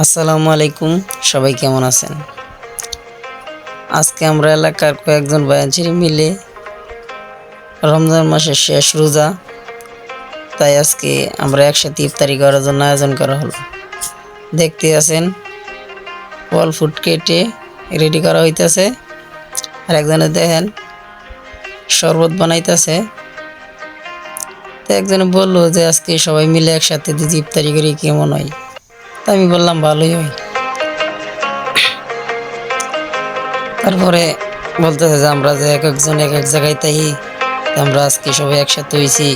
আসসালামু আলাইকুম, সবাই কেমন আছেন? আজকে আমরা এলাকার কয়েকজন বায়ানচিরি মিলে রমজান মাসের শেষ রোজা, তাই আজকে আমরা একসাথে ইফতারি করার জন্য আয়োজন করা হলো। দেখতে আছেন ফল ফুড কেটে রেডি করা হইতেছে। আর একজনে দেখেন, শরবত বানাইতেছে। তো একজনে বলল যে আজকে সবাই মিলে একসাথে যদি ইফতারি করি, কেমন হয়? তা আমি বললাম, ভালোই হয়। তারপরে বলতেছে যে, আমরা যে এক একজন এক এক জায়গায় তাই, আমরা আজকে সবাই একসাথে হয়েছি।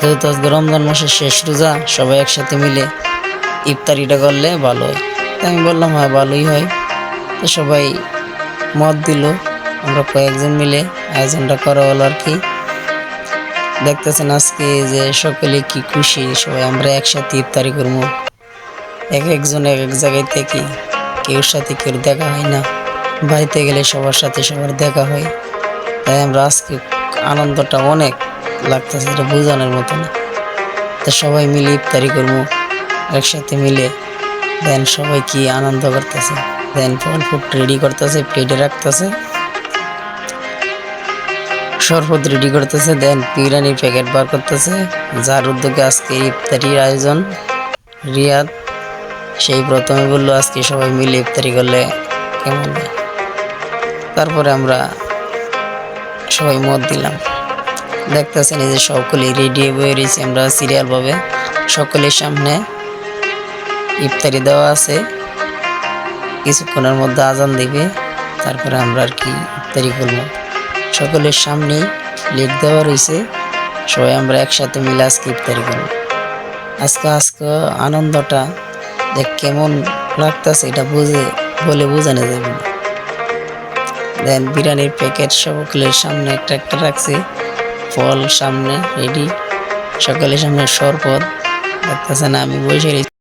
যেহেতু আজকে রমজান মাসের শেষ রোজা, সবাই একসাথে মিলে ইফতারিটা করলে ভালো হয়। তা আমি বললাম হ্যাঁ ভালোই হয়। তো সবাই মত দিল, আমরা কয়েকজন মিলে আয়োজনটা করা হলো আর কি। দেখতেছেন আজকে যে সকলে কি খুশি, সবাই আমরা একসাথে ইফতারি করব। এক একজন এক এক জায়গায় থেকে কেউ সাথে কেউ দেখা হয় না। বাড়িতে গেলে সবার সাথে সবার দেখা হয়। তাই আমরা আজকে আনন্দটা অনেক লাগতেছে এটা বোঝানোর মতো না। তো সবাই মিলে ইফতারি করব, একসাথে মিলে। দেন সবাই কি আনন্দ করতেছে? দেন ফল ফুড রেডি করতেছে প্লেটে রাখতেছে। শরবত রেডি করতেছে, দেন বিরিয়ানির প্যাকেট বার করতেছে। যার উদ্যোগে আজকে ইফতারির আয়োজন। রিয়াদ সেই প্রথমে বলল, আজকে সবাই মিলে ইফতারি করলে কেমন তারপরে আমরা সবাই মত দিলাম। দেখতেছেন যে সকলেই রেডি হয়ে রয়েছি, আমরা সিরিয়ালভাবে সকলের সামনে ইফতারি দেওয়া আছে। কিছুক্ষণের মধ্যে আজান দিবে, তারপরে আমরা আর কি ইফতারি করব। সকলের সামনেই প্লেট দেওয়া রয়েছে, সবাই আমরা একসাথে মিলে আজকে ইফতারি করব। আজকে আজকে আনন্দটা যে কেমন লাগতেছে, এটা বুঝে, বলে বোঝানো যাবে না। দেন বিরিয়ানির প্যাকেট সকলের সামনে একটা একটা রাখছি। ফল সামনে রেডি সকলের সামনে শরবত। দেখতেছে না, আমি বসে